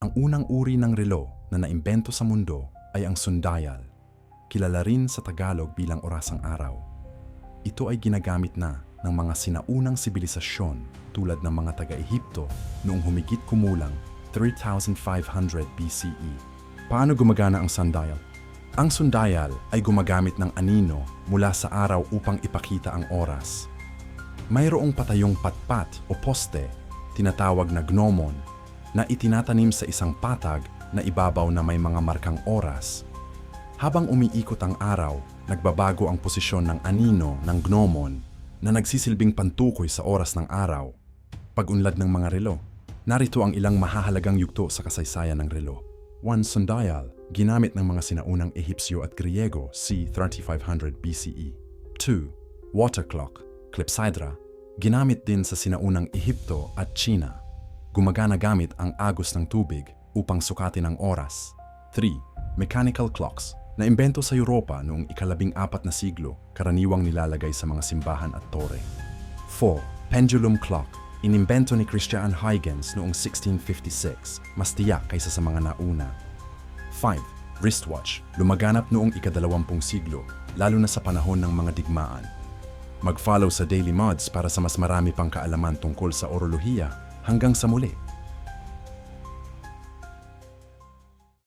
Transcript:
Ang unang uri ng relo na naimbento sa mundo ay ang sundial, kilala rin sa Tagalog bilang orasang araw. Ito ay ginagamit na ng mga sinaunang sibilisasyon tulad ng mga taga-Ehipto noong humigit kumulang 3,500 BCE. Paano gumagana ang sundial? Ang sundial ay gumagamit ng anino mula sa araw upang ipakita ang oras. Mayroong patayong patpat o poste, tinatawag na gnomon, na itinatanim sa isang patag na ibabaw na may mga markang oras. Habang umiikot ang araw, nagbabago ang posisyon ng anino ng gnomon na nagsisilbing pantukoy sa oras ng araw. Pag-unlad ng mga relo, narito ang ilang mahahalagang yugto sa kasaysayan ng relo. 1. Sundial, ginamit ng mga sinaunang Ehipsyo at Griego c. 3500 BCE. 2. Water clock, clepsydra, ginamit din sa sinaunang Ehipto at China. Gumagana gamit ang agos ng tubig upang sukatin ang oras. 3. Mechanical clocks, na imbento sa Europa noong ikalabing apat na siglo, karaniwang nilalagay sa mga simbahan at tore. 4. Pendulum clock, inimbento ni Christian Huygens noong 1656, mas tiyak kaysa sa mga nauna. 5. Wristwatch, lumaganap noong ikadalawampung siglo, lalo na sa panahon ng mga digmaan. Mag-follow sa Daily Mods para sa mas marami pang kaalaman tungkol sa orolohiya. Hanggang sa muli!